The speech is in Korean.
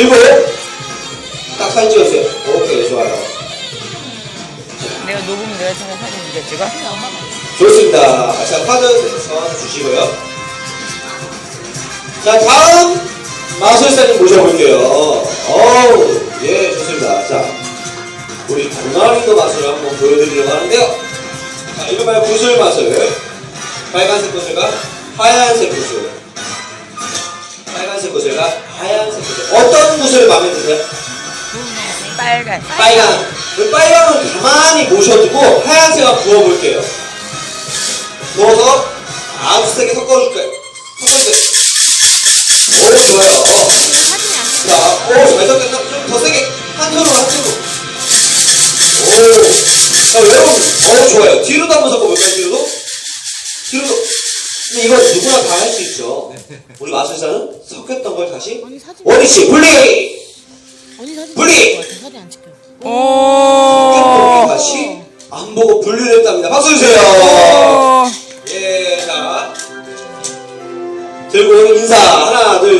들고 딱 사진 찍었어요. 오케이 좋아요. 내가 녹음 내가 생각 사진인데 제가 좋습니다. 자 카드 전 주시고요. 자 다음 마술사님 모셔볼게요. 어우 예 좋습니다. 자 우리 고나리도 마술 한번 보여드리려고 하는데요. 자 이름하여 구슬 마술. 빨간색 구슬과 하얀색 구슬. 빨간색 구슬과 하얀색 구슬 마음에 드세요? 빨간 빨강. 그 빨강을 가만히 모셔두고 하얀색을 부어볼게요. 부어서 아주 세게 섞어줄 거예요. 섞어주세요. 오, 좋아요. 자, 오, 잘 섞였다. 좀 더 세게. 한 손으로, 한 손으로. 오. 자, 여러분, 어, 좋아요. 뒤로도 한번 섞어볼까요, 뒤로도? 뒤로도. 근데 이건 누구나 다 할 수 있죠. 우리 마술사는 섞였던 걸 다시. 원위치, 분리! 언니 사진 분리! 찍을 것 같아. 사진 안 찍혀. 오걸 다시 안 보고 분리를 했답니다. 박수 주세요. 오. 예, 자. 들고 오는 인사. 하나, 둘, 셋.